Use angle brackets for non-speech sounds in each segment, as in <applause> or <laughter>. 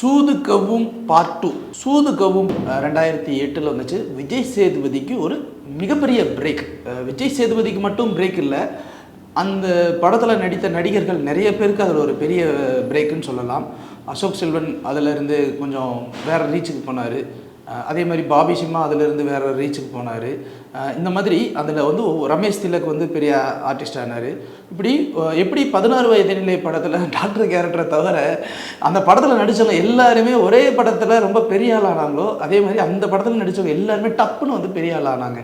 சூது கவும் part two சூதுகவும் அஹ், ரெண்டாயிரத்தி எட்டில் வந்துச்சு. விஜய் சேதுபதிக்கு ஒரு மிகப்பெரிய பிரேக் விஜய் சேதுபதிக்கு மட்டும் பிரேக் இல்லை. அந்த படத்தில் நடித்த நடிகர்கள் நிறைய பேருக்கு அதில் ஒரு பெரிய பிரேக்குன்னு சொல்லலாம். அசோக் செல்வன் அதிலிருந்து கொஞ்சம் வேற ரீச்சுக்கு போனார். அதே மாதிரி பாபி சிம்மா அதிலிருந்து வேறு ரீச்சுக்கு போனார். இந்த மாதிரி அதில் வந்து ரமேஷ் திலக் வந்து பெரிய ஆர்டிஸ்ட் ஆனார். இப்படி எப்படி பதினாறு வயது நிலை படத்தில் <laughs> டாக்டர் கேரக்டரை தவிர அந்த படத்தில் நடித்தவங்க எல்லாருமே ஒரே படத்தில் ரொம்ப பெரிய ஆள் ஆனாங்களோ அதே மாதிரி அந்த படத்தில் நடித்தவங்க எல்லாருமே டப்புன்னு வந்து பெரிய ஆள் ஆனாங்க.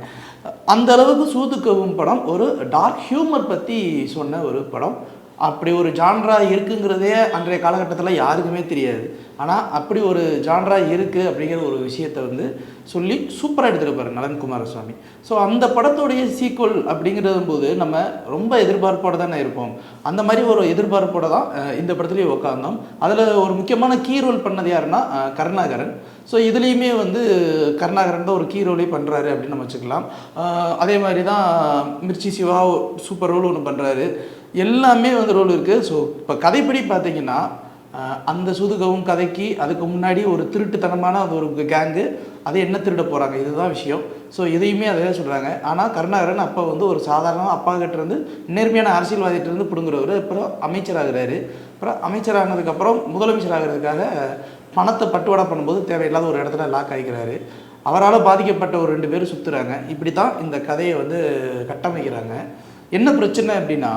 அந்த அளவுக்கு சூதுக்கவும் படம் ஒரு டார்க் ஹியூமர் பற்றி சொன்ன ஒரு படம். அப்படி ஒரு ஜான்ரா இருக்குங்கிறதே அன்றைய காலகட்டத்தில் யாருக்குமே தெரியாது. ஆனால் அப்படி ஒரு ஜான்ரா இருக்குது அப்படிங்கிற ஒரு விஷயத்தை வந்து சொல்லி சூப்பராக எடுத்துருப்பாரு நலன் குமாரசுவாமி. ஸோ அந்த படத்துடைய சீக்குவல் அப்படிங்கிறது போது நம்ம ரொம்ப எதிர்பார்ப்போடு தானே இருப்போம். அந்த மாதிரி ஒரு எதிர்பார்ப்போடு தான் இந்த படத்துலேயே உட்காந்தோம் அதில் ஒரு முக்கியமான கீ ரோல் பண்ணது யாருன்னா கருணாகரன். ஸோ இதுலேயுமே வந்து கருணாகரன் தான் ஒரு கீ ரோலே பண்ணுறாரு அப்படின்னு நம்ம வச்சுக்கலாம். அதே மாதிரி தான் மிர்ச்சி சிவா சூப்பர் ரோல் ஒன்று பண்ணுறாரு எல்லாமே வந்து ரோல் இருக்குது ஸோ இப்போ கதைப்படி பார்த்தீங்கன்னா அந்த சுதுகவும் கதைக்கு அதுக்கு முன்னாடி ஒரு திருட்டுத்தனமான அது ஒரு கேங்கு அதை என்ன திருட போகிறாங்க இதுதான் விஷயம். ஸோ இதையுமே அதே சொல்கிறாங்க ஆனால் கருணாகரன் அப்போ வந்து ஒரு சாதாரண அப்பா கிட்டேருந்து நேர்மையான அரசியல்வாதிகிட்டேருந்து பிடுங்குறவர். அப்புறம் அமைச்சராகிறாரு. அப்புறம் அமைச்சரானதுக்கப்புறம் முதலமைச்சர் ஆகிறதுக்காக பணத்தை பட்டுவாடா பண்ணும்போது தேவையில்லாத ஒரு இடத்துல லாக் ஆகிக்கிறாரு. அவரால் பாதிக்கப்பட்ட ஒரு ரெண்டு பேரும் சுற்றுறாங்க இப்படி தான் இந்த கதையை வந்து கட்டமைக்கிறாங்க. என்ன பிரச்சனை அப்படின்னா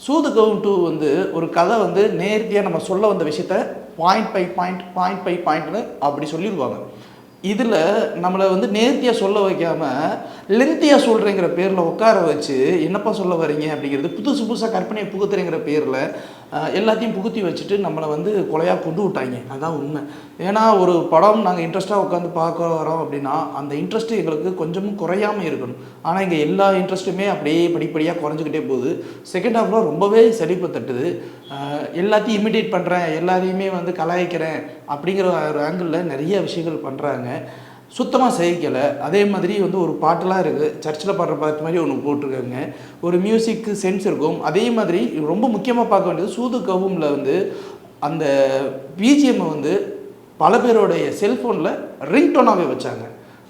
சூது கவுன் டூ வந்து ஒரு கதை வந்து நேர்த்தியாக நம்ம சொல்ல வந்த விஷயத்த point by point point by point அப்படி சொல்லிடுவாங்க இதில் நம்மளை வந்து நேர்த்தியாக சொல்ல வைக்காமல் லென்த்தியாக சொல்கிறேங்கிற பேரில் உட்கார வச்சு என்னப்பா சொல்ல வரீங்க அப்படிங்கிறது புதுசு புதுசாக கற்பனையை புகுத்துறேங்கிற பேரில் எல்லாத்தையும் புகுத்தி வச்சுட்டு நம்மளை வந்து கொலையாக கொண்டு விட்டாங்க. அதான் உண்மை. ஏன்னா ஒரு படம் நாங்கள் இன்ட்ரெஸ்ட்டாக உட்காந்து பார்க்க வரோம் அப்படின்னா அந்த இன்ட்ரெஸ்ட்டு எங்களுக்கு கொஞ்சமும் குறையாமல் இருக்கணும். ஆனால் இங்கே எல்லா இன்ட்ரெஸ்ட்டுமே அப்படியே படிப்படியாக குறைஞ்சிக்கிட்டே போகுது. செகண்ட் ஹாஃபில் ரொம்பவே செழிப்பு தட்டுது. எல்லாத்தையும் இமிடேட் பண்ணுறேன் எல்லாரையுமே வந்து கலாய்க்கிறேன் அப்படிங்கிற ஒரு ஆங்கிளில் நிறைய விஷயங்கள் பண்ணுறாங்க சுத்தமாக சகிக்கலை அதே மாதிரி வந்து ஒரு பாட்டெலாம் இருக்குது சர்ச்சில் பாடுற பாட்டு மாதிரி ஒன்று போட்டிருக்காங்க. ஒரு மியூசிக்கு சென்ஸ் இருக்கும். அதே மாதிரி ரொம்ப முக்கியமாக பார்க்க வேண்டியது சூது கவுமில் வந்து அந்த பிஜிஎம்மை வந்து பல பேருடைய செல்ஃபோனில் ரிங்டோனாகவே வச்சாங்க.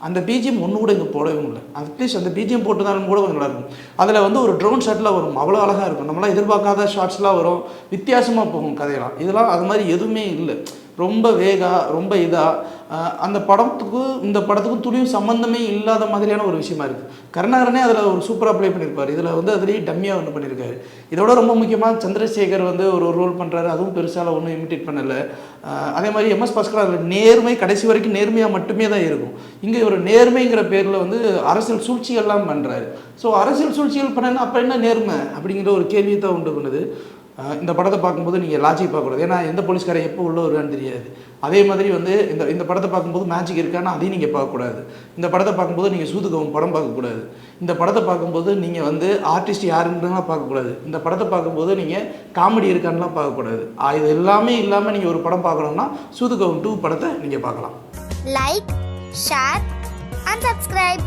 அந்த பிஜிஎம் ஒன்று கூட இங்கே போடவே முடியல. அட்லீஸ்ட் அந்த பிஜிஎம் போட்டிருந்தாலும் கூட கொஞ்சம் நல்லாயிருக்கும். அதில் வந்து ஒரு ட்ரோன் ஷாட்டில் வரும். அவ்வளோ அழகாக இருக்கும். நம்மளாம் எதிர்பார்க்காத ஷார்ட்ஸ்லாம் வரும். வித்தியாசமாக போகும் கதையெல்லாம். இதெல்லாம் அது மாதிரி எதுவுமே இல்லை. ரொம்ப வேகா ரொம்ப இதாக அந்த படத்துக்கும் இந்த படத்துக்கும் துளியும் சம்மந்தமே இல்லாத மாதிரியான ஒரு விஷயமா இருக்குது கருணாகரனே அதில் ஒரு சூப்பராக ப்ளே பண்ணியிருப்பார் இதில் வந்து அதுலேயே டம்மியாக ஒன்று பண்ணியிருக்காரு இதோட ரொம்ப முக்கியமாக சந்திரசேகர் வந்து ஒரு ரோல் பண்ணுறாரு அதுவும் பெருசால் ஒன்றும் இமிட்டேட் பண்ணலை. அதே மாதிரி எம்எஸ் பாஸ்கர் அதில் நேர்மை கடைசி வரைக்கும் நேர்மையாக மட்டுமே தான் இருக்கும். இங்கே ஒரு நேர்மைங்கிற பேரில் வந்து அரசியல் சூழ்ச்சிகள்லாம் பண்ணுறாரு ஸோ அரசியல் சூழ்ச்சிகள் பண்ணனா அப்போ என்ன நேர்மை அப்படிங்கிற ஒரு கேள்வியை தான் உண்டு பண்ணுது. இந்த படத்தை பார்க்கும்போது நீங்கள் லாஜிக் பார்க்கக்கூடாது. ஏன்னா எந்த போலீஸ்காரன் எப்போ உள்ள வருவான்னு தெரியாது. அதே மாதிரி வந்து இந்த இந்த படத்தை பார்க்கும்போது மேஜிக் இருக்கான்னு அதையும் நீங்கள் பார்க்கக்கூடாது. இந்த படத்தை பார்க்கும்போது நீங்கள் சூதுகவும் படம் பார்க்கக்கூடாது. இந்த படத்தை பார்க்கும்போது நீங்கள் வந்து ஆர்டிஸ்ட் யாருன்றலாம் பார்க்கக்கூடாது. இந்த படத்தை பார்க்கும்போது நீங்கள் காமெடி இருக்கான்லாம் பார்க்கக்கூடாது. இது எல்லாமே இல்லாமல் நீங்கள் ஒரு படம் பார்க்கணும்னா சூதுகவும் டூ படத்தை நீங்கள் பார்க்கலாம். Like share and subscribe